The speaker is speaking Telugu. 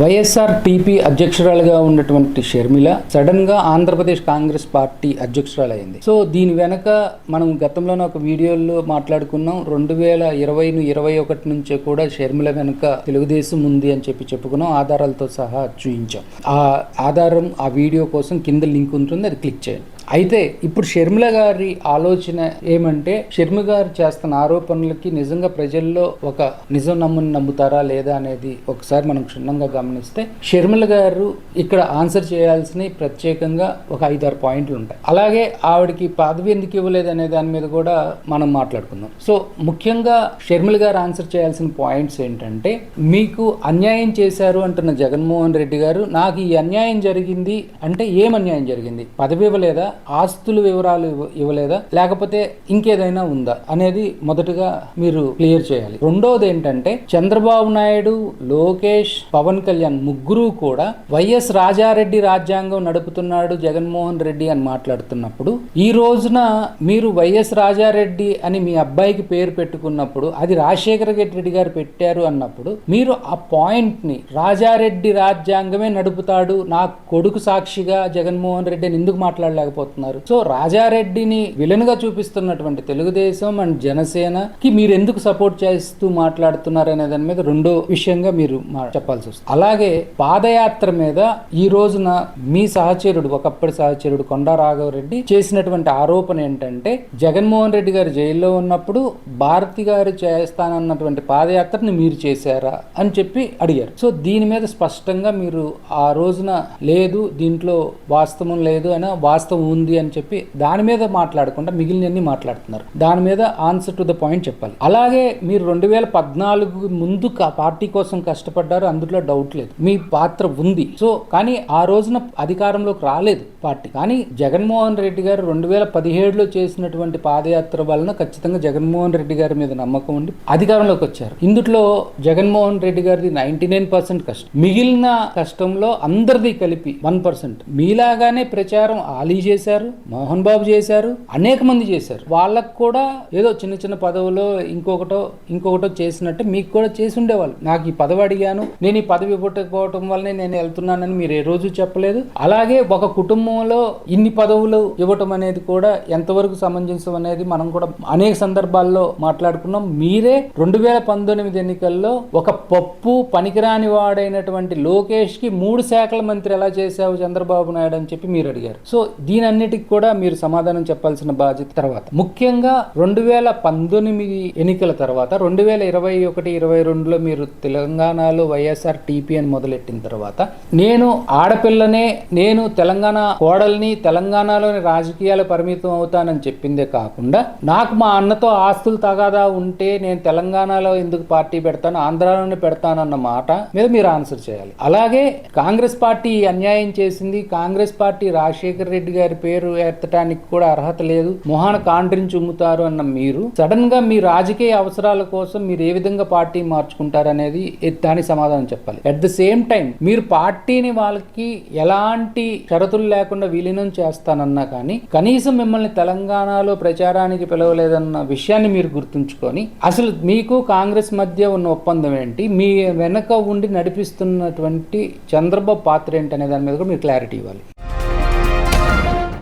వైఎస్ఆర్ టీపీ అధ్యక్షురాలుగా ఉన్నటువంటి షర్మిల సడన్గా ఆంధ్రప్రదేశ్ కాంగ్రెస్ పార్టీ అధ్యక్షురాలు అయింది సో దీని వెనక మనం గతంలోనే ఒక వీడియోలో మాట్లాడుకున్నాం. రెండు వేల ఇరవై ఇరవై ఒకటి నుంచే కూడా షర్మిల వెనుక తెలుగుదేశం ఉంది అని చెప్పి చెప్పుకున్నాం. ఆధారాలతో సహా చూయించాం. ఆ ఆధారం ఆ వీడియో కోసం కింద లింక్ ఉంటుంది. అది క్లిక్ చేయండి. అయితే ఇప్పుడు షర్మిల గారి ఆలోచన ఏమంటే షర్మిల గారు చేస్తున్న ఆరోపణలకి నిజంగా ప్రజల్లో ఒక నిజం నమ్ముని నమ్ముతారా లేదా అనేది ఒకసారి మనం క్షుణ్ణంగా గమనిస్తే షర్మిల గారు ఇక్కడ ఆన్సర్ చేయాల్సిన ప్రత్యేకంగా ఒక ఐదారు పాయింట్లు ఉంటాయి. అలాగే ఆవిడకి పదవి ఎందుకు ఇవ్వలేదు అనే దాని మీద కూడా మనం మాట్లాడుకుందాం. సో ముఖ్యంగా షర్మిల గారు ఆన్సర్ చేయాల్సిన పాయింట్స్ ఏంటంటే మీకు అన్యాయం చేశారు అంటున్న జగన్మోహన్ రెడ్డి గారు నాకు ఈ అన్యాయం జరిగింది అంటే ఏం అన్యాయం జరిగింది? పదవి ఇవ్వలేదా? ఆస్తుల వివరాలు ఇవ్వ- ఇవ్వలేదా? లేకపోతే ఇంకేదైనా ఉందా? అనేది మొదటగా మీరు క్లియర్ చేయాలి. రెండోది ఏంటంటే చంద్రబాబు నాయుడు లోకేష్ పవన్ కళ్యాణ్ ముగ్గురు కూడా వైఎస్ రాజారెడ్డి రాజ్యాంగం నడుపుతున్నాడు జగన్మోహన్ రెడ్డి అని మాట్లాడుతున్నప్పుడు ఈ రోజున మీరు వైఎస్ రాజారెడ్డి అని మీ అబ్బాయికి పేరు పెట్టుకున్నప్పుడు అది రాజశేఖర రెడ్డి గారు పెట్టారు అన్నప్పుడు మీరు ఆ పాయింట్ని రాజారెడ్డి రాజ్యాంగమే నడుపుతాడు నా కొడుకు సాక్షిగా జగన్మోహన్ రెడ్డి అని ఎందుకు మాట్లాడలేకపోతున్నారు? సో రాజారెడ్డిని విలన్గా చూపిస్తున్నటువంటి తెలుగుదేశం అండ్ జనసేనకి మీరు ఎందుకు సపోర్ట్ చేస్తూ మాట్లాడుతున్నారు అనే దాని మీద రెండో విషయంగా మీరు మా- చెప్పాల్సి వస్తుంది. అలాగే పాదయాత్ర మీద ఈ రోజున మీ సహచరుడు ఒకప్పటి సహచరుడు కొండా రాఘవరెడ్డి చేసినటువంటి ఆరోపణ ఏంటంటే జగన్మోహన్ రెడ్డి గారు జైల్లో ఉన్నప్పుడు భారతి గారు చేస్తానన్నటువంటి పాదయాత్రని మీరు చేశారా అని చెప్పి అడిగారు. సో దీని మీద స్పష్టంగా మీరు ఆ రోజున లేదు దీంట్లో వాస్తవం లేదు అని వాస్తవం ఉంది అని చెప్పి దాని మీద మాట్లాడకుండా మిగిలినన్ని మాట్లాడుతున్నారు. దాని మీద ఆన్సర్ టు ద పాయింట్ చెప్పాలి. అలాగే మీరు రెండు వేల పద్నాలుగు ముందు పార్టీ కోసం కష్టపడ్డారు అందులో డౌట్ లేదు. మీ పాత్ర ఉంది. సో కానీ ఆ రోజున అధికారంలోకి రాలేదు పార్టీ. కానీ జగన్మోహన్ రెడ్డి గారు రెండు వేల పదిహేడులో చేసినటువంటి పాదయాత్ర వలన ఖచ్చితంగా జగన్మోహన్ రెడ్డి గారి మీద నమ్మకం ఉండి అధికారంలోకి వచ్చారు. ఇందులో జగన్మోహన్ రెడ్డి గారిది నైన్టీ నైన్ పర్సెంట్ కష్టం. మిగిలిన కష్టంలో అందరిది కలిపి వన్ పర్సెంట్. మీలాగానే ప్రచారం ఆలీ చేశారు మోహన్ బాబు చేశారు అనేక మంది చేశారు. వాళ్ళకు కూడా ఏదో చిన్న చిన్న పదవులో ఇంకొకటో ఇంకొకటో చేసినట్టు మీకు కూడా చేసి ఉండేవాళ్ళు. నాకు ఈ పదవి అడిగాను నేను ఈ పదవి ఇవ్వకపోవటం వల్లనే నేను వెళ్తున్నానని మీరు ఏ రోజు చెప్పలేదు. అలాగే ఒక కుటుంబంలో ఇన్ని పదవులు ఇవ్వటం అనేది కూడా ఎంతవరకు సమంజసం అనేది మనం కూడా అనేక సందర్భాల్లో మాట్లాడుకున్నాం. మీరే రెండు వేల పంతొమ్మిది ఎన్నికల్లో ఒక పప్పు పనికిరాని వాడైనటువంటి లోకేష్కి మూడు శాఖల మంత్రి ఎలా చేశావు చంద్రబాబు నాయుడు అని చెప్పి మీరు అడిగారు. సో వీటన్నిటికి కూడా మీరు సమాధానం చెప్పాల్సిన బాధ్యత తర్వాత. ముఖ్యంగా రెండు వేల పంతొమ్మిది ఎన్నికల తర్వాత రెండు వేల ఇరవై ఒకటి ఇరవై రెండులో మీరు తెలంగాణలో వైఎస్ఆర్ టీపీ అని మొదలెట్టిన తర్వాత నేను ఆడపిల్లనే నేను తెలంగాణ కోడల్ని తెలంగాణలోని రాజకీయాలు పరిమితం అవుతానని చెప్పిందే కాకుండా నాకు మా అన్నతో ఆస్తులు తగాదా ఉంటే నేను తెలంగాణలో ఎందుకు పార్టీ పెడతాను ఆంధ్రాలోనే పెడతానన్న మాట మీద మీరు ఆన్సర్ చేయాలి. అలాగే కాంగ్రెస్ పార్టీ అన్యాయం చేసింది. కాంగ్రెస్ పార్టీ రాజశేఖర్ రెడ్డి గారి పేరు ఎత్తటానికి కూడా అర్హత లేదు. మొహాన కాండ్రిని చుమ్ముతారు అన్న మీరు. సడన్గా మీ రాజకీయ అవసరాల కోసం మీరు ఏ విధంగా పార్టీ మార్చుకుంటారు అనేది దానికి సమాధానం చెప్పాలి. అట్ ద సేమ్ టైం మీరు పార్టీని వాళ్ళకి ఎలాంటి షరతులు లేకుండా విలీనం చేస్తానన్నా కానీ కనీసం మిమ్మల్ని తెలంగాణలో ప్రచారానికి పిలవలేదన్న విషయాన్ని మీరు గుర్తుంచుకొని అసలు మీకు కాంగ్రెస్ మధ్య ఉన్న ఒప్పందం ఏంటి? మీ వెనక ఉండి నడిపిస్తున్నటువంటి చంద్రబాబు పాత్ర ఏంటి అనే దాని మీద కూడా మీరు క్లారిటీ ఇవ్వాలి.